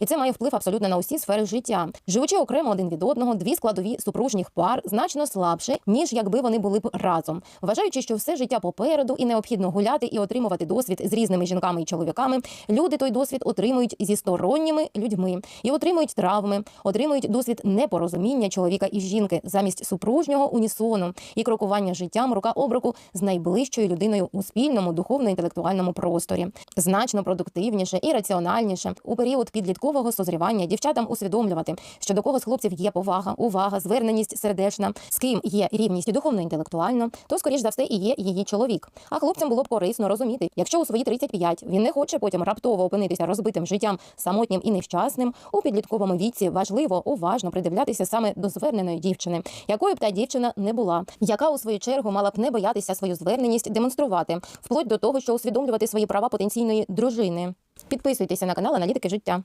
І це має вплив абсолютно на усі сфери життя. Живучи окремо один від одного, дві складові супружніх пар значно слабше, ніж якби вони були б разом. Вважаючи, що все життя попереду і необхідно гуляти і отримувати досвід з різними жінками і чоловіками, люди той досвід отримують зі сторонніми людьми і отримують травми, отримують досвід непорозуміння чоловіка і жінки замість супружнього унісону і крокування життям рука об руку з найближчою людиною у спільному духовно-інтелектуальному просторі. Значно продуктивніше і раціональніше у період підліткового созрівання дівчатам усвідомлювати, що до кого з хлопців є повага, увага, зверненість сердечна, з ким є рівність духовно-інтелектуально, то скоріш за все і є її чоловік. А хлопцям було б корисно розуміти, якщо у свої 35 він не хоче потім раптово опинитися розбитим життям, самотнім і нещасним, у підлітковому віці важливо уважно придивлятися саме до зверненої дівчини, якою б та дівчина не була, яка у свою чергу мала б не боятися свою зверненість демонструвати, вплоть до того, що усвідомлювати свої права потенційної дружини. Підписуйтеся на канал Аналітики життя.